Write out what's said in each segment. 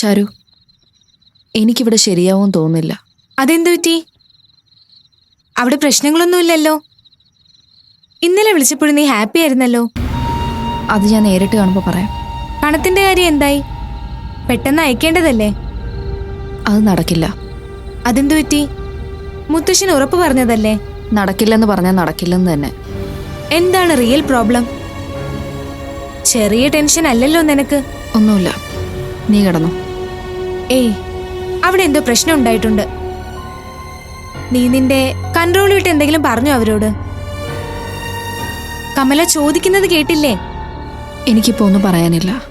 ചാരു എനിക്കിവിടെ ശരിയാവും തോന്നില്ല. അതെന്തു പറ്റി? അവിടെ പ്രശ്നങ്ങളൊന്നുമില്ലല്ലോ? ഇന്നലെ വിളിച്ചപ്പോഴും നീ ഹാപ്പി ആയിരുന്നല്ലോ? അത് ഞാൻ നേരിട്ട് കാണുമ്പോൾ പറയാം. പണത്തിന്റെ കാര്യം എന്തായി? പെട്ടെന്ന് അയക്കേണ്ടതല്ലേ? അത് നടക്കില്ല. അതെന്തു പറ്റി? മുത്തശ്ശൻ ഉറപ്പ് പറഞ്ഞതല്ലേ? നടക്കില്ലെന്ന് പറഞ്ഞാൽ നടക്കില്ലെന്ന് തന്നെ. എന്താണ് റിയൽ പ്രോബ്ലം? ചെറിയ ടെൻഷൻ അല്ലല്ലോ നിനക്ക്. ഒന്നുമില്ല. നീ കിടന്നു. ഏയ് അവിടെ എന്തോ പ്രശ്നം ഉണ്ടായിട്ടുണ്ട്. നീ നിന്റെ കൺട്രോൾ വിട്ട് എന്തെങ്കിലും പറഞ്ഞു അവരോട്? കമല ചോദിക്കുന്നത് കേട്ടില്ലേ? എനിക്കിപ്പോ ഒന്നും പറയാനില്ല.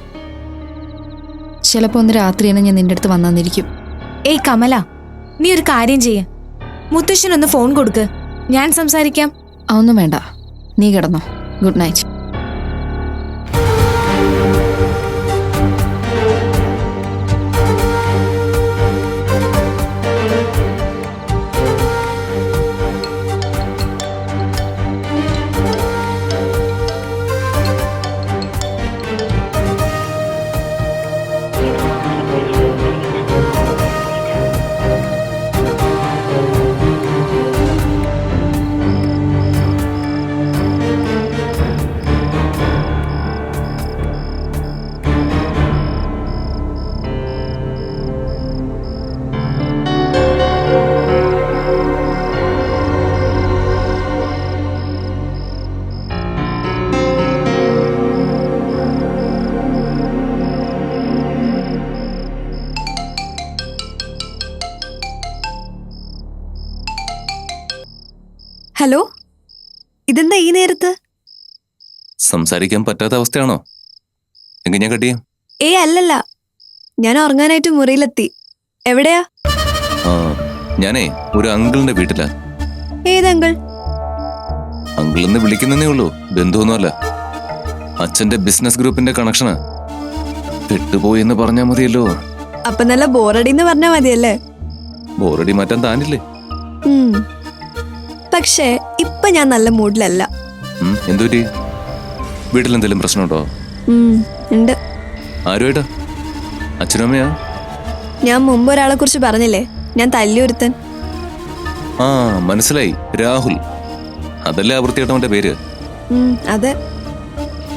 ചിലപ്പോ ഒന്ന് രാത്രി തന്നെ ഞാൻ നിന്റെ അടുത്ത് വന്നിരിക്കും ഏയ് കമല നീ ഒരു കാര്യം ചെയ്യ. മുത്തശ്ശനൊന്ന് ഫോൺ കൊടുക്ക്. ഞാൻ സംസാരിക്കാം. അതൊന്നും വേണ്ട. നീ കിടന്നോ. ഗുഡ് നൈറ്റ് ഇതെന്താ ഈ നേരത്ത്? സംസാരിക്കാൻ പറ്റാത്ത അവസ്ഥയാണോ? എങ്കിൽ ഞാൻ കട്ടിയാ ഏ അല്ലല്ല. ഞാൻ ഉറങ്ങാനായിട്ട് മുറിയിലെത്തി. എവിടെയാ? ആ ഞാനേ ഒരു അങ്കിളിന്റെ വീട്ടിലാ. ഏതങ്കിൾ അങ്കിൾ? എന്ന് വിളിക്കുന്നേ ഉള്ളൂ. ബന്ധുവൊന്നുമല്ല. അച്ഛന്റെ ബിസിനസ് ഗ്രൂപ്പിന്റെ കണക്ഷനാ. പെട്ടുപോയി എന്ന് പറഞ്ഞാ മതിയല്ലോ. അപ്പൊ നല്ല ബോറടി എന്ന് പറഞ്ഞാ മതിയല്ലേ? ബോറടി മാറ്റാൻ താനില്ലേ. പക്ഷേ ഇപ്പൊ ഞാൻ നല്ല മൂഡിലല്ല. എന്തുപറ്റി വീട്ടിൽ എന്തെങ്കിലും പ്രശ്നമുണ്ടോ? ഉണ്ട്. ആരുമായിട്ടാ? അച്ഛനും അമ്മയാ? ഞാൻ മുമ്പ് ഒരാളെ കുറിച്ച് പറഞ്ഞില്ലേ? ഞാൻ തല്ലിയൊരുത്തൻ. ആ മനസ്സിലായി. രാഹുൽ. അതല്ലേ ആ വൃത്തിയേട്ടവന്റെ പേര് അതെ.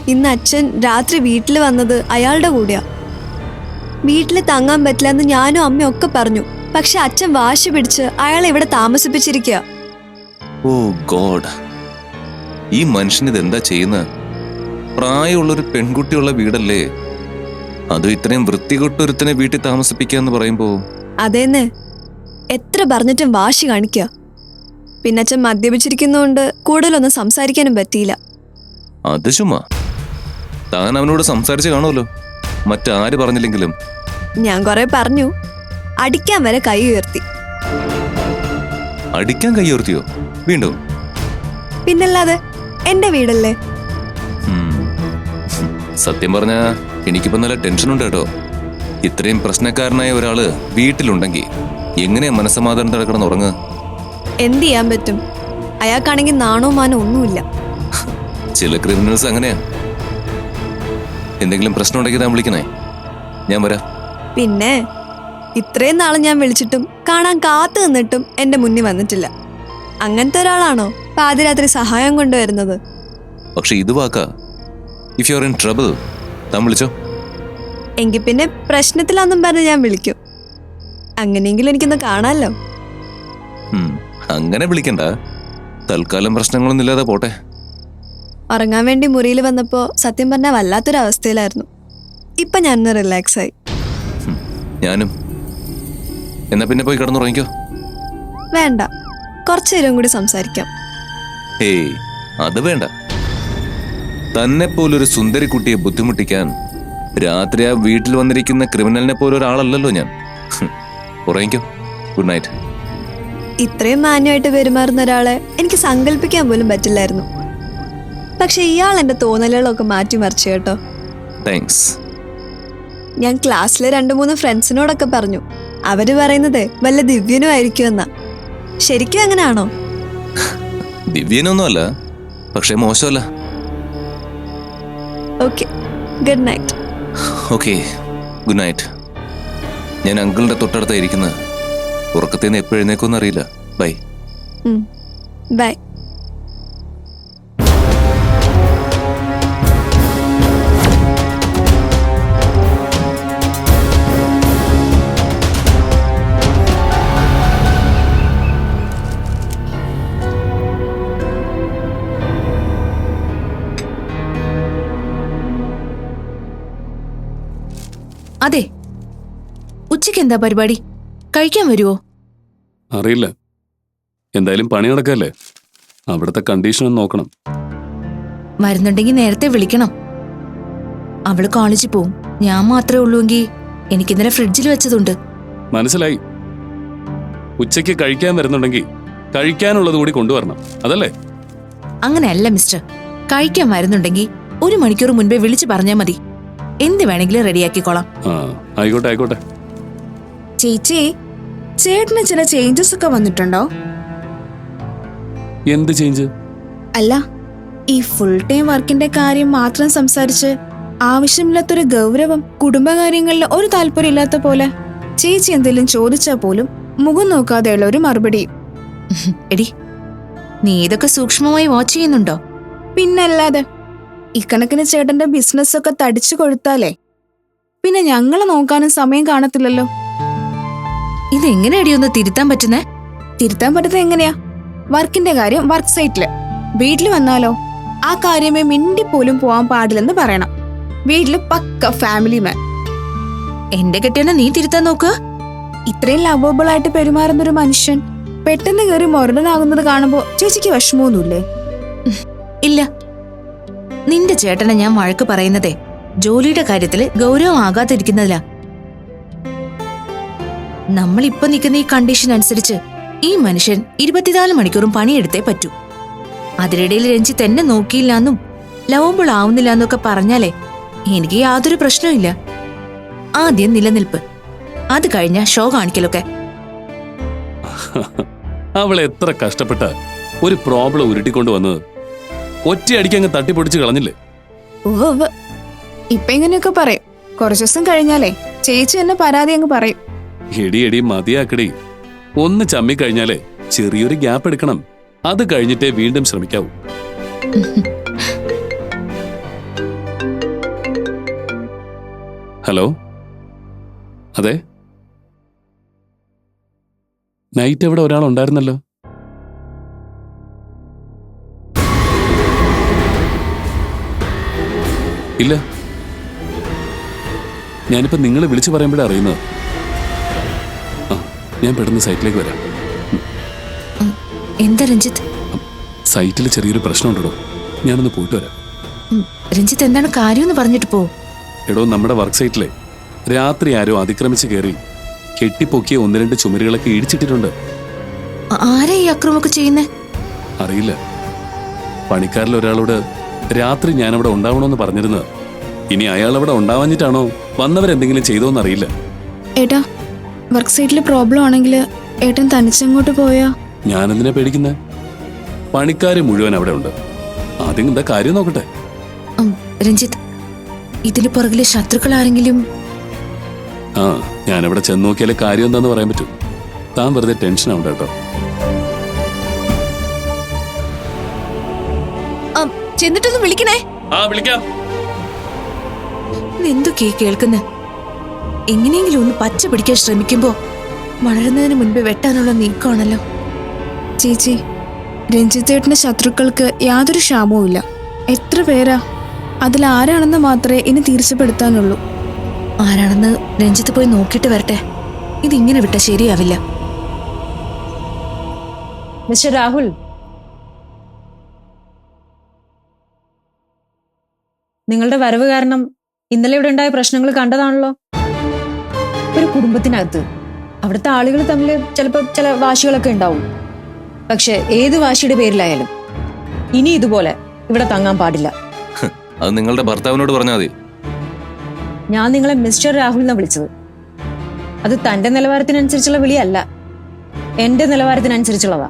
ഇന്ന് അച്ഛൻ രാത്രി വീട്ടിൽ വന്നത് അയാളുടെ കൂടെയാ. വീട്ടിൽ തങ്ങാൻ പറ്റില്ല എന്ന് ഞാനും അമ്മയും ഒക്കെ പറഞ്ഞു. പക്ഷെ അച്ഛൻ വാശി പിടിച്ച് അയാളെ ഇവിടെ താമസിപ്പിച്ചിരിക്കുക ഓ ഗോഡ്. ഈ മനുഷ്യൻ ഇതെന്താ ചെയ്യുന്ന? പ്രായമുള്ളൊരു പെൺകുട്ടിയുള്ള വീടല്ലേ? അതും ഇത്രയും വൃത്തികെട്ടൊരുത്തനെ വീട്ടിൽ താമസിപ്പിക്കുക എന്ന് പറയുമ്പോ? അതേന്ന്. എത്ര പറഞ്ഞിട്ടും വാശി കാണിക്ക. പിന്നെ അച്ഛൻ മദ്യപിച്ചിരിക്കുന്നതുകൊണ്ട് കൂടുതലൊന്നും സംസാരിക്കാനും പറ്റിയില്ല. അത് ചുമ്മാ. താൻ അവനോട് സംസാരിച്ച് കാണുമല്ലോ മറ്റാര് പറഞ്ഞില്ലെങ്കിലും. ഞാൻ കുറെ പറഞ്ഞു. അടിക്കാൻ വരെ കൈ ഉയർത്തി. അടിക്കാൻ കൈയുയർത്തിയോ വീണ്ടും? പിന്നല്ലാതെ എന്റെ വീടല്ലേ. സത്യം പറഞ്ഞ എനിക്കിപ്പോ നല്ല ടെൻഷൻ ഉണ്ട് കേട്ടോ. ഇത്രയും പ്രശ്നക്കാരനായ ഒരാൾ വീട്ടിലുണ്ടെങ്കിൽ എങ്ങനെയാ മനസ്സമാധാനത്തോടെ കിടന്ന് ഉറങ്ങുക എന്ത് ചെയ്യാൻ പറ്റും? അയാൾക്കാണെങ്കിൽ നാണോ മാനോ ഒന്നുമില്ല. ചില ക്രിമിനൽസ് അങ്ങനെയാ. എന്തെങ്കിലും പ്രശ്നം ഉണ്ടെങ്കിൽ ഞാൻ വിളിക്കണേ. ഞാൻ വരാം. പിന്നെ ഇത്രയും നാളെ ഞാൻ വിളിച്ചിട്ടും കാണാൻ കാത്തു നിന്നിട്ടും എന്റെ മുന്നിൽ വന്നിട്ടില്ല. അങ്ങനത്തെ ഒരാളാണോ പാതിരാത്രി സഹായം കൊണ്ടുവരുന്നത്? പക്ഷെ ഇത് വാക്കാ. If you are in trouble താൻ വിളിച്ചോ? എങ്കിൽ പിന്നെ പ്രശ്നത്തിലാന്നും പറഞ്ഞ് ഞാൻ വിളിക്കും. അങ്ങനെയെങ്കിലും എനിക്കൊന്ന് കാണാമല്ലോ അങ്ങനെ വിളിക്കണ്ട. തൽക്കാലം പ്രശ്നങ്ങളൊന്നും ഇല്ലാതെ പോട്ടെ. ഉറങ്ങാൻ വേണ്ടി മുറിയിൽ വന്നപ്പോൾ സത്യം പറഞ്ഞാൽ വല്ലാത്തൊരവസ്ഥയിലായിരുന്നു. ഇപ്പം ഞാനൊന്ന് റിലാക്സ് ആയി ഞാനും. എന്നാ പിന്നെ പോയി കിടന്നുറങ്ങിക്കോ. വേണ്ട. കുറച്ചു നേരം കൂടി സംസാരിക്കാം. ഏയ് അത് വേണ്ട. തന്നെ പോലൊരു സുന്ദരി കുട്ടിയെ ബുദ്ധിമുട്ടിക്കാൻ രാത്രി ആ വീട്ടിൽ വന്നിരിക്കുന്ന ക്രിമിനലിനെ പോലെ ഒരാളല്ലല്ലോ ഞാൻ ഉറങ്ങിക്കോ. ഗുഡ് നൈറ്റ് ഇത്രയും മാന്യമായിട്ട് പെരുമാറുന്ന ഒരാളെ എനിക്ക് സങ്കല്പിക്കാൻ പോലും പറ്റില്ലായിരുന്നു. പക്ഷെ ഇയാൾ എന്റെ തോന്നലുകളൊക്കെ മാറ്റിമറിച്ചു കേട്ടോ. താങ്ക്സ് ഞാൻ ക്ലാസ്സിലെ രണ്ട് മൂന്ന് ഫ്രണ്ട്സിനോടൊക്കെ പറഞ്ഞു. അവർ പറയുന്നത് വല്ല ദിവ്യനും ആയിരിക്കുമെന്നാ ശരിക്കും അങ്ങനെയാണോ ദിവ്യനൊന്നുമല്ല പക്ഷേ മോശമല്ല. Okay good night. Okay good night. ഞാൻ അങ്കിളിന്റെ തൊട്ടടുത്താ ഇരിക്കുന്നത്. ഉറക്കത്തിൽ നിന്ന് എപ്പോഴെഴുന്നേക്കൊന്നും അറിയില്ല. ബൈ. ബൈ. അതെ. ഉച്ചയ്ക്ക് എന്താ പരിപാടി? കഴിക്കാൻ വരുമോ അറിയില്ല. എന്തായാലും പണി നടക്കല്ലേ? അവിടുത്തെ കണ്ടീഷൻ നോക്കണം. വരുന്നുണ്ടെങ്കിൽ നേരത്തെ വിളിക്കണം. അവൾ കോളേജിൽ പോവും. ഞാൻ മാത്രമേ ഉള്ളൂവെങ്കിൽ എനിക്കിന്നലെ ഫ്രിഡ്ജിൽ വെച്ചതുണ്ട്. മനസ്സിലായി. ഉച്ചയ്ക്ക് കഴിക്കാൻ വരുന്നുണ്ടെങ്കിൽ കഴിക്കാനുള്ളത് കൂടി കൊണ്ടുവരണം. അതല്ലേ? അങ്ങനെയല്ല മിസ്റ്റർ. കഴിക്കാൻ വരുന്നുണ്ടെങ്കിൽ ഒരു മണിക്കൂർ മുൻപേ വിളിച്ചു പറഞ്ഞാൽ മതി. എന്ത് വേണമെങ്കിലും റെഡിയാക്കിക്കോളാം. ആയിക്കോട്ടെ ആയിക്കോട്ടെ. ചേച്ചി ചേട്ടന് ചില ചേഞ്ചസ് ഒക്കെ വന്നിട്ടുണ്ടോ? എന്ത് ചേഞ്ച് അല്ല ഈ ഫുൾ ടൈം വർക്കിന്റെ കാര്യം മാത്രം സംസാരിച്ച് ആവശ്യമില്ലാത്തൊരു ഗൗരവം കുടുംബകാര്യങ്ങളിൽ ഒരു താല്പര്യം ഇല്ലാത്ത പോലെ ചേച്ചി എന്തെങ്കിലും ചോദിച്ചാൽ പോലും മുഖം നോക്കാതെയുള്ള ഒരു മറുപടി. എടി നീ ഇതൊക്കെ സൂക്ഷ്മമായി വാച്ച് ചെയ്യുന്നുണ്ടോ? പിന്നല്ലാതെ ഇക്കണക്കിന് ചേട്ടന്റെ ബിസിനസ് ഒക്കെ തടിച്ചു കൊഴുത്താലേ? പിന്നെ ഞങ്ങളെ നോക്കാനും സമയം കാണത്തില്ലല്ലോ. ഇതെങ്ങനെയടി ഒന്ന് തിരുത്താൻ പറ്റുന്നേ? തിരുത്താൻ പറ്റുന്നത് എങ്ങനെയാ? വർക്കിന്റെ കാര്യം വർക്ക് സൈറ്റിൽ വീട്ടിൽ വന്നാലോ? ആ കാര്യമേ മിണ്ടി പോലും പോവാൻ പാടില്ലെന്ന് പറയണം. വീട്ടിൽ പക്ക ഫാമിലി മാൻ എന്റെ കെട്ടിയെന്നെ നീ തിരുത്താൻ നോക്ക്. ഇത്രയും ലവബിൾ ആയിട്ട് പെരുമാറുന്ന ഒരു മനുഷ്യൻ പെട്ടെന്ന് കയറി മൊരടനാകുന്നത് കാണുമ്പോ ചേച്ചിക്ക് വിഷമമൊന്നുമില്ലേ? ഇല്ല. നിന്റെ ചേട്ടനെ ഞാൻ വഴക്ക് പറയുന്നതേ. ജോലിയുടെ കാര്യത്തിൽ ഗൗരവമാകാതിരിക്കുന്നതിലാ നമ്മൾ ഇപ്പൊ നിൽക്കുന്ന ഈ കണ്ടീഷൻ അനുസരിച്ച് ഈ മനുഷ്യൻ ഇരുപത്തിനാല് മണിക്കൂറും പണിയെടുത്തേ പറ്റൂ. അതിനിടയിൽ രഞ്ജിത്ത് എന്നെ നോക്കിയില്ല എന്നും ലവുമ്പോൾ ആവുന്നില്ല എന്നൊക്കെ പറഞ്ഞാലേ എനിക്ക് യാതൊരു പ്രശ്നവുമില്ല ആദ്യം നിലനിൽപ്പ്. അത് കഴിഞ്ഞ ഷോ കാണിക്കലൊക്കെ. അവൾ എത്ര കഷ്ടപ്പെട്ട ഒരു പ്രോബ്ലം ഉരുട്ടിക്കൊണ്ട് വന്നത്. ഒറ്റയടിക്ക് അങ്ങ് തട്ടിപ്പൊടിച്ച് കളഞ്ഞില്ലേ. ഇപ്പൊ ഇങ്ങനെയൊക്കെ പറയും. കുറച്ചു ദിവസം കഴിഞ്ഞാലേ ചേച്ചി എന്നെ പരാതി അങ്ങ് പറയും. എടി എടി മതിയാക്കടി. ഒന്ന് ചമ്മി കഴിഞ്ഞാലേ ചെറിയൊരു ഗ്യാപ്പ് എടുക്കണം. അത് കഴിഞ്ഞിട്ടേ വീണ്ടും ശ്രമിക്കാവൂ. ഹലോ? അതെ? നൈറ്റ് എവിടെ ഒരാൾ ഇല്ല. ഞാനിപ്പോ നിങ്ങളെ വിളിച്ചു പറയുമ്പോഴേ അറിയുന്നത്. ആ ഞാൻ പെട്ടെന്ന് സൈറ്റിലേക്ക് വരാം. എന്താ രഞ്ജിത്ത്? സൈറ്റിൽ ചെറിയൊരു പ്രശ്നമുണ്ടോ ഞാനൊന്ന് പോയിട്ട് വരാം. രഞ്ജിത്ത് എന്താണ് കാര്യമെന്ന് പറഞ്ഞിട്ട് പോ. എടോ നമ്മുടെ വർക്ക് സൈറ്റിലെ രാത്രി ആരോ അതിക്രമിച്ച് കയറി കെട്ടിപ്പൊക്കിയ ഒന്ന് രണ്ട് ചുമരുകളൊക്കെ ഇടിച്ചിട്ടിട്ടുണ്ട്. ആരാ ഈ അക്രമൊക്കെ ചെയ്യുന്നേ? അറിയില്ല. പണിക്കാരിൽ ഒരാളോട് രാത്രി ഞാനവിടെ ഉണ്ടാവണമെന്ന് പറഞ്ഞിരുന്നത്. ഇനി അയാൾ അവിടെ ഉണ്ടാവാഞ്ഞിട്ടാണോ? വന്നവരെന്തെങ്കിലും ചെയ്തോന്നറിയില്ല. ഏട്ടാ വർക്ക് സൈറ്റിൽ പ്രോബ്ലം ആണെങ്കിൽ ഏട്ടൻ തനിച്ചങ്ങോട്ട് പോയാ? ഞാനെന്തിനാ പേടിക്കുന്നത് പണിക്കാര് മുഴുവൻ അവിടെ ഉണ്ട്. ആദ്യം എന്താ കാര്യം നോക്കട്ടെ. രഞ്ജിത്ത് ഇതിന് പുറകിലെ ശത്രുക്കൾ ആരെങ്കിലും? ആ ഞാനവിടെ ചെന്ന് നോക്കിയാലേ കാര്യം എന്താന്ന് പറയാൻ പറ്റും. താൻ വെറുതെ ടെൻഷൻ ആവണ്ട കേട്ടോ. ചെന്നിട്ടൊന്ന് വിളിക്കണേ. ആ വിളിക്കാം. ഇതെന്തൊക്കെയാ കേൾക്കുന്നെ. എങ്ങനെയെങ്കിലും ഒന്ന് പച്ച പിടിക്കാൻ ശ്രമിക്കുമ്പോ വളരുന്നതിന് മുൻപ് വെട്ടാനുള്ള നീക്കമാണല്ലോ. ചേച്ചി രഞ്ജിത്തേട്ടന്റെ ശത്രുക്കൾക്ക് യാതൊരു ക്ഷാമവും ഇല്ല. എത്ര പേരാ? അതിൽ ആരാണെന്ന് മാത്രമേ ഇനി തീർച്ചപ്പെടുത്താനുള്ളൂ ആരാണെന്ന് രഞ്ജിത്ത് പോയി നോക്കിയിട്ട് വരട്ടെ. ഇതിങ്ങനെ വിട്ട ശരിയാവില്ല. മിസ്റ്റർ രാഹുൽ നിങ്ങളുടെ വരവ് കാരണം ഇന്നലെ ഇവിടെ ഉണ്ടായ പ്രശ്നങ്ങൾ കണ്ടതാണല്ലോ. ഒരു കുടുംബത്തിനകത്ത് അവിടുത്തെ ആളുകൾ തമ്മിൽ ചിലപ്പോൾ ചില വാശികളൊക്കെ ഉണ്ടാവും. പക്ഷെ ഏത് വാശിയുടെ പേരിലായാലും ഇനി ഇതുപോലെ ഇവിടെ തങ്ങാൻ പാടില്ല. അത് നിങ്ങളുടെ ഭർത്താവിനോട് പറഞ്ഞാൽ മതി. ഞാൻ നിങ്ങളെ മിസ്റ്റർ രാഹുൽ എന്നാണ് വിളിച്ചത്. അത് തന്റെ നിലവാരത്തിനനുസരിച്ചുള്ള വിളിയല്ല. എന്റെ നിലവാരത്തിനനുസരിച്ചുള്ളതാ.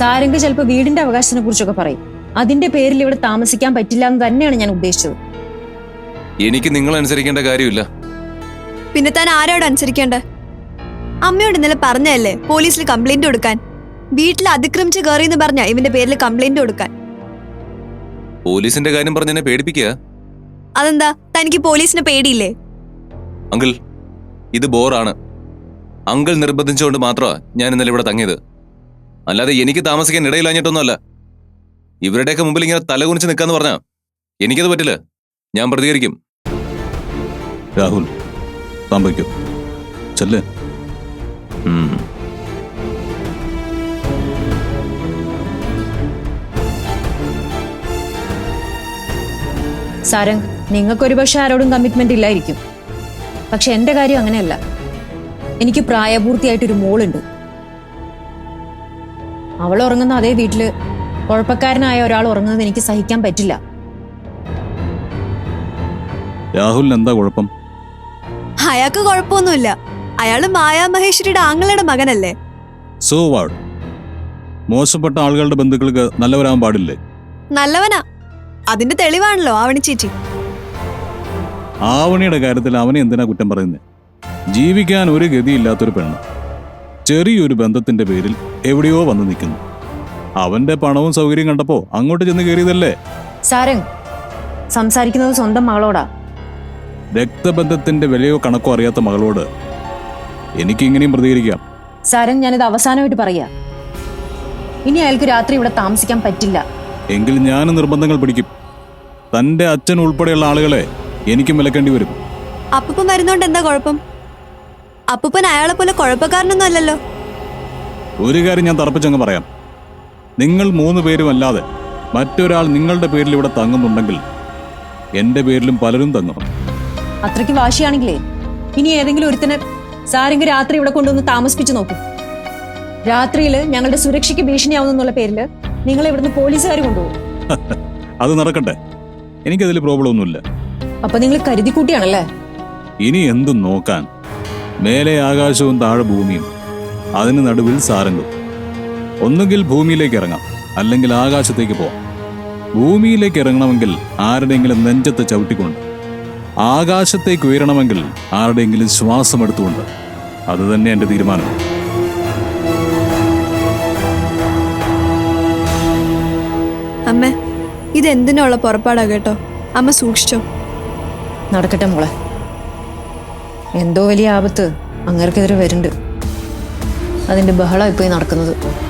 സാരംഗ് ചിലപ്പോൾ വീടിന്റെ അവകാശത്തിനെ കുറിച്ചൊക്കെ പറയും. അതിന്റെ പേരിൽ ഇവിടെ താമസിക്കാൻ പറ്റില്ല എന്ന് തന്നെയാണ് ഞാൻ ഉദ്ദേശിച്ചത്. എനിക്ക് നിങ്ങൾ അനുസരിക്കേണ്ട കാര്യമില്ല. പിന്നെ താൻ ആരോട് അനുസരിക്കേണ്ടേ? അമ്മയോട് ഇന്നലെ പറഞ്ഞതല്ലേ പോലീസിൽ കംപ്ലൈന്റ് കൊടുക്കാൻ? വീട്ടിൽ അതിക്രമിച്ച് കയറി എന്ന് പറഞ്ഞ ഇവന്റെ പേരിൽ കംപ്ലൈന്റ് കൊടുക്കാൻ? പോലീസിന്റെ കാര്യം പറഞ്ഞ് എന്നെ പേടിപ്പിക്കുക? അതെന്താ? തനിക്ക് പോലീസിനെ പേടിയില്ലേ? അങ്കിൾ ഇത് ബോറാണ്. അങ്കിൾ നിർബന്ധിച്ചുകൊണ്ട് മാത്രമാ ഞാൻ ഇന്നലെ ഇവിടെ തങ്ങിയത്. അല്ലാതെ എനിക്ക് താമസിക്കാൻ ഇടയിലാഞ്ഞിട്ടൊന്നുമല്ല ഇവരുടെയൊക്കെ മുമ്പിൽ ഇങ്ങനെ തലകുനിച്ച് നിൽക്കാന്ന് പറഞ്ഞാ എനിക്കത് പറ്റില്ല. ഞാൻ പ്രതികരിക്കും. രാഹുൽ താമ്പയ്ക്കോ ചെല്ലേ. സാരംഗ് നിങ്ങൾക്കൊരു പക്ഷെ ആരോടും കമ്മിറ്റ്മെന്റ് ഇല്ലായിരിക്കും. പക്ഷെ എന്റെ കാര്യം അങ്ങനെയല്ല. എനിക്ക് പ്രായപൂർത്തിയായിട്ടൊരു മോളുണ്ട്. അവൾ ഉറങ്ങുന്ന അതേ വീട്ടിൽ കുഴപ്പക്കാരനായ ഒരാൾ ഉറങ്ങുന്നത് എനിക്ക് സഹിക്കാൻ പറ്റില്ല. രാഹുലിന് എന്താ കുഴപ്പം? അയാൾക്ക് കുഴപ്പമൊന്നുമില്ല. അയാൾ മായാ മഹേശ്വരിയുടെ ആങ്ങളുടെ മകനല്ലേ? സോ വാഡ് മോശപ്പെട്ട ആളുകളുടെ ബന്ധുക്കൾക്ക് നല്ലവരാകാൻ പാടില്ലേ? നല്ലവനാ. അതിന്റെ തെളിവാണല്ലോ ആവണി ചേച്ചി. ആവണിയുടെ കാര്യത്തിൽ അവനെ എന്തിനാ കുറ്റം പറയുന്നത് ജീവിക്കാൻ ഒരു ഗതിയില്ലാത്തൊരു പെണ്ണ്. ചെറിയൊരു ബന്ധത്തിന്റെ പേരിൽ എവിടെയോ വന്നു നിൽക്കുന്നു. അവന്റെ പണവും സൗകര്യം കണ്ടപ്പോ അങ്ങോട്ട് ചെന്ന് കയറിയതല്ലേ സാരംഗ് സംസാരിക്കുന്നത് സ്വന്തം മകളോടാ. രക്തബന്ധത്തിന്റെ വിലയോ കണക്കോ അറിയാത്ത മകളോട് എനിക്ക് ഇങ്ങനെയും പ്രതികരിക്കാം. സാരംഗ് ഞാനിത് അവസാനമായിട്ട് പറയാ. ഇനി അയാൾക്ക് രാത്രി ഇവിടെ താമസിക്കാൻ പറ്റില്ല. എങ്കിൽ ഞാൻ നിർബന്ധങ്ങൾ പിടിക്കും. തന്റെ അച്ഛൻ ഉൾപ്പെടെയുള്ള ആളുകളെ എനിക്കും വിലക്കേണ്ടി വരും. അപ്പൂപ്പൻ വരുന്നോണ്ട് എന്താ കുഴപ്പം? അപ്പൂപ്പൻ അയാളെ പോലെ കുഴപ്പക്കാരനൊന്നും അല്ലല്ലോ. ഒരു കാര്യം ഞാൻ തറപ്പിച്ചങ്ങ് പറയാം. നിങ്ങൾ മൂന്ന് പേരും അല്ലാതെ മറ്റൊരാൾ നിങ്ങളുടെ പേരിൽ ഇവിടെ തങ്ങുന്നുണ്ടെങ്കിൽ എന്റെ പേരിലും പലരും തങ്ങും. അത്രയ്ക്ക് വാശിയാണെങ്കിലേ ഇനി ഏതെങ്കിലും ഒരുത്തനെ സാരെങ്കിൽ രാത്രി ഇവിടെ കൊണ്ടുവന്ന് താമസിപ്പിച്ചു നോക്കൂ. രാത്രിയിൽ ഞങ്ങളുടെ സുരക്ഷയ്ക്ക് ഭീഷണിയാവുന്നുള്ള പേരിൽ നിങ്ങൾ ഇവിടുന്ന് പോലീസുകാർ കൊണ്ടുപോകും. അത് നടക്കട്ടെ. എനിക്കതിൽ പ്രോബ്ലം ഒന്നുമില്ല അപ്പൊ നിങ്ങൾ കരുതി കൂട്ടിയാണല്ലേ ഇനി എന്തും നോക്കാൻ. മേലെ ആകാശവും താഴെ ഭൂമിയും. അതിന് നടുവിൽ സാരംഗും. ഒന്നുകിൽ ഭൂമിയിലേക്ക് ഇറങ്ങാം അല്ലെങ്കിൽ ആകാശത്തേക്ക് പോവാം. ഭൂമിയിലേക്ക് ഇറങ്ങണമെങ്കിൽ ആരുടെയെങ്കിലും നെഞ്ചത്ത് ചവിട്ടിക്കൊണ്ട് ആകാശത്തേക്ക് ഉയരണമെങ്കിൽ ആരുടെയെങ്കിലും ശ്വാസം എടുത്തുകൊണ്ട്. അത് തന്നെ എന്റെ തീരുമാനം. അമ്മ ഇതെന്തിനുള്ള പുറപ്പാടാ കേട്ടോ? അമ്മ സൂക്ഷിച്ചോ. നടക്കട്ടെ മോളെ. എന്തോ വലിയ ആപത്ത് അങ്ങേർക്കെതിരെ വരുന്നുണ്ട്. അതിന്റെ ബഹളം പോയി നടക്കുന്നത്.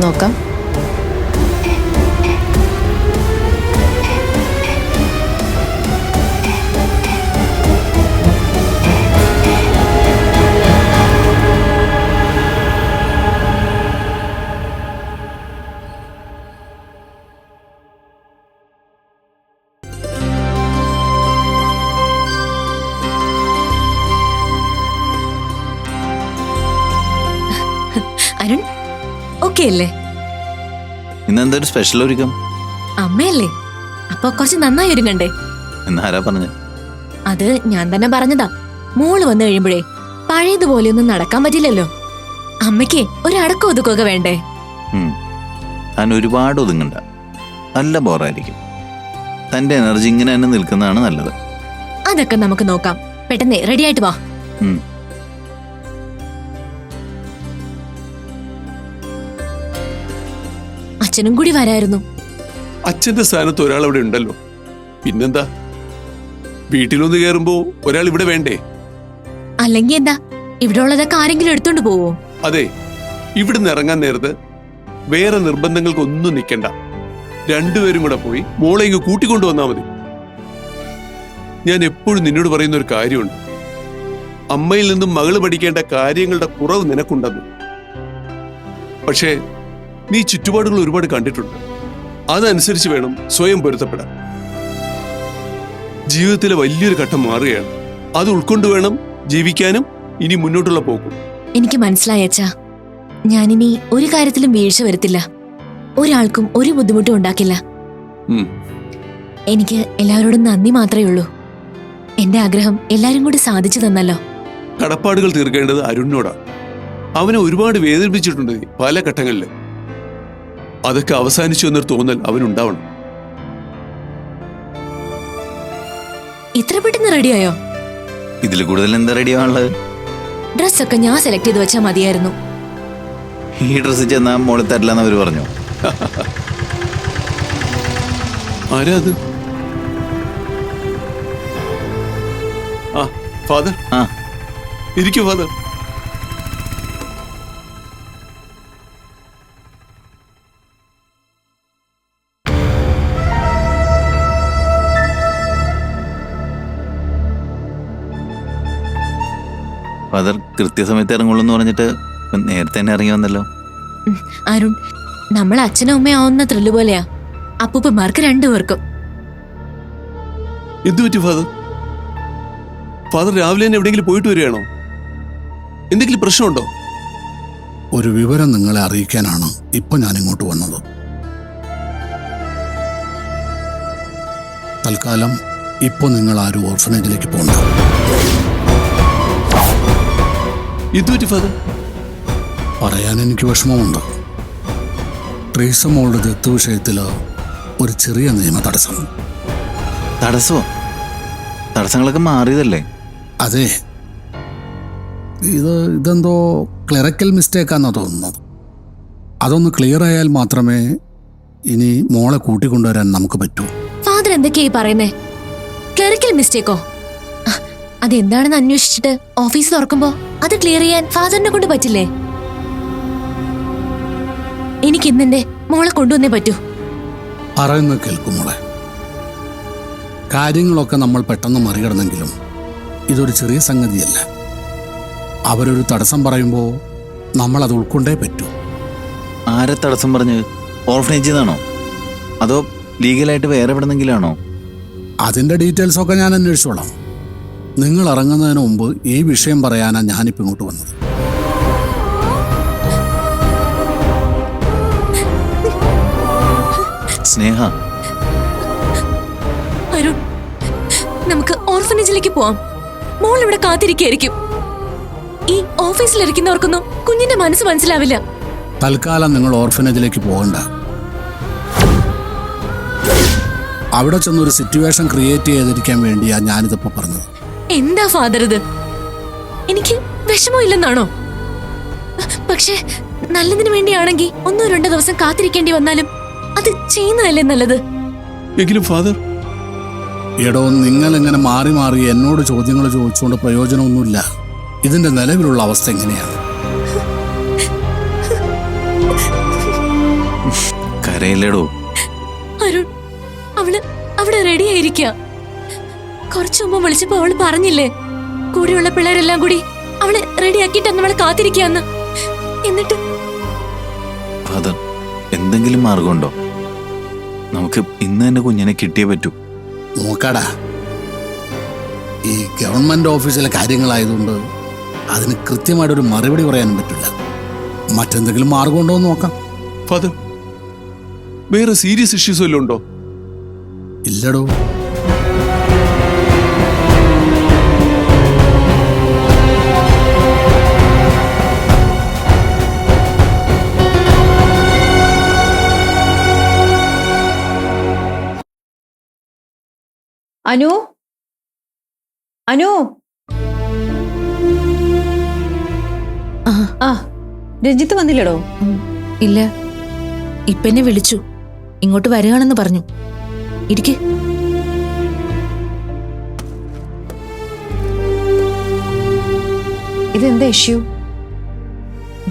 നോക്കാം. ഇന്നെന്തൊരു സ്പെഷ്യൽ ഒരുക്കം? അമ്മയല്ലേ? അപ്പൊ കുറച്ച് നന്നായി ഒരുങ്ങണ്ടേ? എന്നാരാ പറഞ്ഞ? അത് ഞാൻ തന്നെ പറഞ്ഞതാ. മോൾ വന്നു കഴിയുമ്പോഴേ പഴയതുപോലെയൊന്നും നടക്കാൻ പറ്റില്ലല്ലോ. അമ്മയ്ക്ക് ഒരു അടക്കം ഒതുക്കൊക്കെ വേണ്ടേ? താൻ ഒരുപാട് ഒതുങ്ങണ്ട. നല്ല ബോറായിരിക്കും. തന്റെ എനർജി ഇങ്ങനെ തന്നെ നിൽക്കുന്നതാണ് നല്ലത്. അതൊക്കെ നമുക്ക് നോക്കാം. പെട്ടെന്ന് റെഡി ആയിട്ട് വാ അച്ഛനും കൂടി വരായിരുന്നു. അച്ഛന്റെ സ്ഥാനത്ത് ഒരാൾ അവിടെ ഉണ്ടല്ലോ. പിന്നെന്താ? വീട്ടിലൊന്ന് കയറുമ്പോ ഒരാൾ ഇവിടെ വേണ്ടേ? അല്ലെങ്കിൽ എന്താ? ഇവിടെ ഉള്ളതൊക്കെ ആരെങ്കിലും എടുത്തോണ്ട് പോവോ? അതെ ഇവിടുന്ന് ഇറങ്ങാൻ നേരത്ത് വേറെ നിർബന്ധങ്ങൾക്കൊന്നും നിൽക്കണ്ട. രണ്ടുപേരും കൂടെ പോയി മോളെ ഇങ്ങ് കൂട്ടിക്കൊണ്ടു മതി. ഞാൻ എപ്പോഴും നിന്നോട് പറയുന്ന ഒരു കാര്യമുണ്ട്. അമ്മയിൽ നിന്നും മകൾ പഠിക്കേണ്ട കാര്യങ്ങളുടെ കുറവ് നിനക്കുണ്ടെന്ന്. പക്ഷേ നീ ചുറ്റുപാടുകൾ ഒരുപാട് കണ്ടിട്ടുണ്ട്. അതനുസരിച്ച് വേണം സ്വയം പൊരുത്തപ്പെടാൻ. ജീവിതത്തിലെ വലിയൊരു ഘട്ടം മാറുകയാണ്. അത് ഉൾക്കൊണ്ടു വേണം ജീവിക്കാനും ഇനി മുന്നോട്ടുള്ള പോക്കും. എനിക്ക് മനസ്സിലായ അച്ഛാ. ഞാനിനി ഒരു കാര്യത്തിലും വീഴ്ച വരുത്തില്ല. ഒരാൾക്കും ഒരു ബുദ്ധിമുട്ടും ഉണ്ടാക്കില്ല. എനിക്ക് എല്ലാവരോടും നന്ദി മാത്രമേ ഉള്ളൂ. എന്റെ ആഗ്രഹം എല്ലാരും കൂടി സാധിച്ചു തന്നല്ലോ. കടപ്പാടുകൾ തീർക്കേണ്ടത് അരുണിനോടാണ് അവനെ ഒരുപാട് വേദനിപ്പിച്ചിട്ടുണ്ട് പല ഘട്ടങ്ങളിൽ അതൊക്കെ അവസാനിച്ചു എന്നൊരു തോന്നൽ അവനുണ്ടാവണം. ഇത്ര പെട്ടെന്ന് റെഡിയായോ? ഇതിൽ കൂടുതൽ എന്താ റെഡിയാണുള്ളത് ഡ്രസ്സൊക്കെ ഞാൻ സെലക്ട് ചെയ്ത് വെച്ചാൽ മതിയായിരുന്നു. ഈ ഡ്രസ് ചെന്നാ മോളിൽ തരില്ലെന്ന് അവർ പറഞ്ഞു? ആരാ അത്? ആ ഫാദർ ആ. ഇരിക്കൂ ഫാദർ കൃത്യസമയത്ത് ഇറങ്ങുള്ളൂ എന്ന് പറഞ്ഞിട്ട് നേരത്തെ തന്നെ ഇറങ്ങി വന്നല്ലോ. അരുൺ നമ്മൾ അച്ഛനും അമ്മയും ആവുന്ന ത്രില്ല് പോലെയാ. അപ്പൂപ്പന്മാർക്ക് രണ്ടുപേർക്കും. എന്തു പറ്റി ഫാദർ? ഫാദർ രാവിലെ തന്നെ എവിടെയെങ്കിലും പോയിട്ട് വരികയാണോ? എന്തെങ്കിലും പ്രശ്നമുണ്ടോ? ഒരു വിവരം നിങ്ങളെ അറിയിക്കാനാണ് ഇപ്പൊ ഞാൻ ഇങ്ങോട്ട് വന്നത്. തൽക്കാലം ഇപ്പൊ നിങ്ങൾ ആരും ഓർഫനേജിലേക്ക് പോകണ്ട. എന്തു പറ്റി ഫാദർ? പറയാൻ എനിക്ക് വിഷമമുണ്ട്. ട്രീസ മോളുടെ ദത്ത് വിഷയത്തിൽ ഒരു ചെറിയ നിയമ തടസ്സം. തടസ്സമോ തടസ്സങ്ങളൊക്കെ മാറിയതല്ലേ? അതെ. ഇത് ഇതെന്തോ ക്ലറിക്കൽ മിസ്റ്റേക്കാന്നാ തോന്നുന്നത്. അതൊന്ന് ക്ലിയർ ആയാൽ മാത്രമേ ഇനി മോളെ കൂട്ടിക്കൊണ്ടുവരാൻ നമുക്ക് പറ്റൂ. ഫാദർ എന്തൊക്കെയായി പറയുന്നേ? ക്ലറിക്കൽ മിസ്റ്റേക്കോ? അതെന്താണെന്ന് അന്വേഷിച്ചിട്ട് ഓഫീസ് തുറക്കുമ്പോ അത് ക്ലിയർ ചെയ്യാൻ ഫാദറിനെ കൊണ്ട് പറ്റില്ലേ? എനിക്ക് ഇന്നെന്റെ മോളെ കൊണ്ടുവന്നേ പറ്റൂ. പറയുന്നു കേൾക്കും മോളെ. കാര്യങ്ങളൊക്കെ നമ്മൾ പെട്ടെന്ന് മറികടന്നെങ്കിലും ഇതൊരു ചെറിയ സംഗതിയല്ല. അവരൊരു തടസ്സം പറയുമ്പോൾ നമ്മൾ അത് ഉൾക്കൊണ്ടേ പറ്റൂ. ആരെ തടസ്സം പറഞ്ഞ് ഓർഫനേജിൽ നിന്നാണോ അതോ ലീഗലായിട്ട് വേറെ എവിടെന്നെങ്കിലാണോ? അതിന്റെ ഡീറ്റെയിൽസ് ഒക്കെ ഞാൻ അന്വേഷിച്ചോളാം. നിങ്ങൾ ഇറങ്ങുന്നതിന് മുമ്പ് ഈ വിഷയം പറയാനാണ് ഞാനിപ്പോൾ ഇങ്ങോട്ട് വന്നത്. സ്നേഹ. അരുൺ നമുക്ക് ഓർഫനേജിലേക്ക് പോവാം. മോൾ ഇവിടെ കാത്തിരിക്കായിരിക്കും ഈ ഓഫീസിലിരിക്കുന്നവർക്കൊന്നും കുഞ്ഞിന്റെ മനസ്സ് മനസ്സിലാവില്ല. തൽക്കാലം നിങ്ങൾ ഓർഫനേജിലേക്ക് പോകണ്ട. അവിടെ ചെന്നൊരു സിറ്റുവേഷൻ ക്രിയേറ്റ് ചെയ്തിരിക്കാൻ വേണ്ടിയാണ് ഞാനിതിപ്പോൾ പറഞ്ഞത്. എന്താ ഫാദർ ഇത്? എനിക്ക് വിഷമമില്ലെന്നാണോ? പക്ഷേ നല്ലതിന് വേണ്ടിയാണെങ്കിൽ ഒന്നോ രണ്ടോ ദിവസം കാത്തിരിക്കേണ്ടി വന്നാലും അത് ചെയ്യുന്നതല്ലേ നല്ലത്? എങ്കിലും ഫാദർ എടോ നിങ്ങൾ ഇങ്ങനെ മാറി മാറി എന്നോട് ചോദ്യങ്ങൾ ചോദിച്ചുകൊണ്ട് പ്രയോജനമൊന്നുമില്ല. ഇതിന്റെ നിലവിലുള്ള അവസ്ഥ എങ്ങനെയാണ്? കരയില്ലേടോ. അരുൺ അവൾ അവിടെ റെഡി ആയിരിക്ക. കുറച്ചു മുമ്പ് വിളിച്ചപ്പോ അവൾ പറഞ്ഞില്ലേ? കൂടെയുള്ള പിള്ളേരെല്ലാം കൂടി അവളെ റെഡിയാക്കിട്ട് നമ്മളെ കാത്തിരിക്കാന്ന് എന്നിട്ട്? ഫാദർ എന്തെങ്കിലും മാർഗമുണ്ടോ? നമുക്ക് ഇന്ന് തന്നെ കുഞ്ഞിനെ കിട്ടിയേ പറ്റൂ. നോക്കാടാ. ഈ ഗവൺമെന്റ് ഓഫീസിലെ കാര്യങ്ങളായതുകൊണ്ട് അതിന് കൃത്യമായിട്ടൊരു മറുപടി പറയാനും പറ്റില്ല. മറ്റെന്തെങ്കിലും മാർഗമുണ്ടോ എന്ന് നോക്കാം. ഫാദർ വേറെ സീരിയസ് ഇഷ്യൂസ് വല്ലതും ഉണ്ടോ? ഇല്ലടോ. അനു? അനു? ആ, രഞ്ജിത്ത് വന്നില്ലടോ. ഇല്ല. ഇപ്പെന്നെ വിളിച്ചു. ഇങ്ങോട്ട് വരികയാണെന്ന് പറഞ്ഞു. ഇരിക്കെ. ഇതെന്താ ഇഷ്യൂ?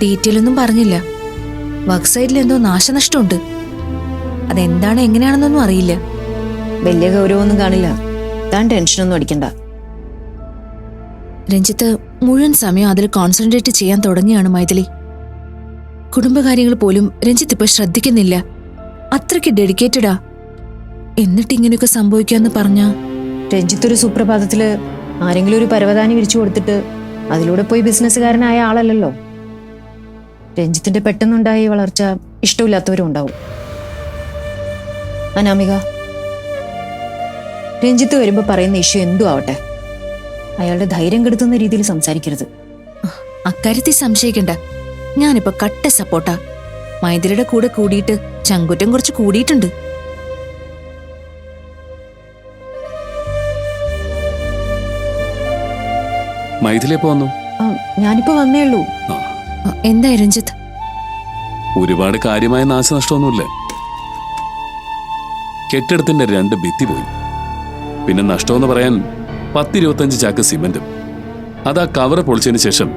ഡീറ്റെയിൽ ഒന്നും പറഞ്ഞില്ല. വർക്ക് സൈഡിൽ എന്തോ നാശനഷ്ടമുണ്ട്. അതെന്താണ് എങ്ങനെയാണെന്നൊന്നും അറിയില്ല. വലിയ ഗൗരവമൊന്നും കാണില്ല. താൻ ടെൻഷനൊന്നും അടിക്കണ്ട. രഞ്ജിത്ത് മുഴുവൻ സമയം അതിൽ കോൺസെൻട്രേറ്റ് ചെയ്യാൻ തുടങ്ങിയാണ് മൈഥിലി. കുടുംബകാര്യങ്ങൾ പോലും രഞ്ജിത്ത് ഇപ്പൊ ശ്രദ്ധിക്കുന്നില്ല. അത്രയ്ക്ക് ഡെഡിക്കേറ്റഡാ എന്നിട്ട് ഇങ്ങനെയൊക്കെ സംഭവിക്കാന്ന് പറഞ്ഞ? രഞ്ജിത്ത് ഒരു സുപ്രഭാതത്തിൽ ആരെങ്കിലും ഒരു പരവതാനി വിരിച്ചു കൊടുത്തിട്ട് അതിലൂടെ പോയി ബിസിനസ്സുകാരനായ ആളല്ലല്ലോ. രഞ്ജിത്തിന്റെ പെട്ടെന്നുണ്ടായ വളർച്ച ഇഷ്ടമില്ലാത്തവരും ഉണ്ടാവും. അനാമിക രഞ്ജിത്ത് വരുമ്പോ പറയുന്ന ഇഷ്യൂ എന്തു ആവട്ടെ അയാളുടെ ധൈര്യം കെടുത്തുന്ന രീതിയിൽ സംസാരിക്കരുത്. അക്കാര്യത്തിൽ സംശയിക്കണ്ട. ഞാനിപ്പോ കട്ട സപ്പോർട്ടാ. മൈഥിലിയുടെ കൂടെ കൂടിയിട്ട് ചങ്കുറ്റം കുറച്ച് കൂടിയിട്ടുണ്ട്. മൈഥിലി എപ്പോ വന്നു? ആ, ഞാനിപ്പോ വന്നേ ഉള്ളൂ. എന്താ എന്തായി രഞ്ജിത്ത്? ഒരുപാട് കാര്യമായ നാശനഷ്ടമൊന്നുമില്ല. കെട്ടിടത്തിന്റെ രണ്ട് ഭിത്തി പോയി. പിന്നെ നഷ്ടമെന്ന് പറയാൻ പത്തിരുപത്തഞ്ച് ചാക്ക് സിമെന്റും. അത് ആ കവറ് പൊളിച്ചതിന് ശേഷം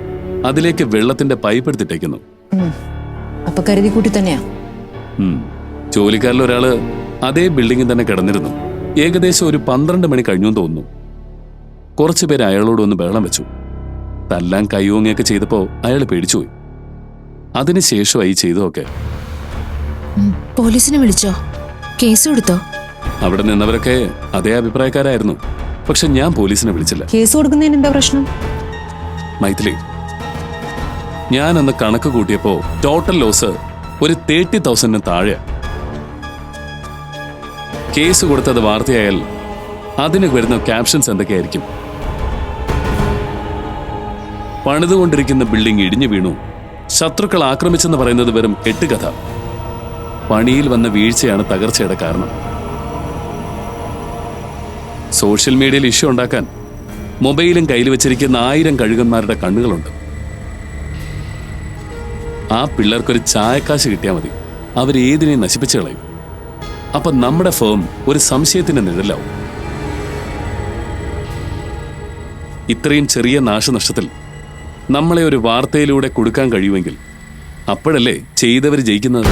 അതിലേക്ക് വെള്ളത്തിന്റെ പൈപ്പ് എടുത്തിട്ടേക്കുന്നു. ഉം. അപ്പൊ കരുതി കൂട്ടി തന്നെയാ? ജോലിക്കാരിൽ ഒരാൾ അതേ ബിൽഡിങ്ങിൽ തന്നെ കിടന്നിരുന്നു. ഏകദേശം ഒരു പന്ത്രണ്ട് മണി കഴിഞ്ഞു തോന്നുന്നു. കുറച്ചു പേര് അയാളോട് ഒന്ന് ബഹളം വെച്ചു. തല്ലാൻ കൈയോങ്ങിയൊക്കെ ചെയ്തപ്പോ അയാൾ പേടിച്ചുപോയി. അതിനുശേഷമായി ചെയ്തതൊക്കെ. പോലീസിനെ വിളിച്ചോ? കേസ് കൊടുത്തോ? അവിടെ നിന്നവരൊക്കെ അതേ അഭിപ്രായക്കാരായിരുന്നു. പക്ഷെ ഞാൻ പോലീസിനെ വിളിച്ചില്ല. കേസ് കൊടുക്കുന്നതിന് എന്താ പ്രശ്നം? മൈഥിലി ഞാൻ അന്ന് കണക്ക് കൂട്ടിയപ്പോ ടോട്ടൽ ലോസ് ഒരു തേർട്ടി തൗസൻഡിന് താഴെ കേസ് കൊടുത്തത് വാർത്തയായാൽ അതിന് വരുന്ന ക്യാപ്ഷൻസ് എന്തൊക്കെയായിരിക്കും? പണിതുകൊണ്ടിരിക്കുന്ന ബിൽഡിംഗ് ഇടിഞ്ഞു വീണു. ശത്രുക്കൾ ആക്രമിച്ചെന്ന് പറയുന്നത് വെറും എട്ട് കഥ പണിയിൽ വന്ന വീഴ്ചയാണ് തകർച്ചയുടെ കാരണം. സോഷ്യൽ മീഡിയയിൽ ഇഷ്യൂ ഉണ്ടാക്കാൻ മൊബൈലും കയ്യിൽ വെച്ചിരിക്കുന്ന ആയിരം കഴുകന്മാരുടെ കണ്ണുകളുണ്ട്. ആ പിള്ളേർക്കൊരു ചായക്കാശ് കിട്ടിയാൽ മതി. അവരേതിനെയും നശിപ്പിച്ചു കളയും. അപ്പൊ നമ്മുടെ ഫേം ഒരു സംശയത്തിന്റെ നിഴലാവും. ഇത്രയും ചെറിയ നാശനഷ്ടത്തിൽ നമ്മളെ ഒരു വാർത്തയിലൂടെ കൊടുക്കാൻ കഴിയുമെങ്കിൽ അപ്പോഴല്ലേ ചെയ്തവർ ജയിക്കുന്നത്?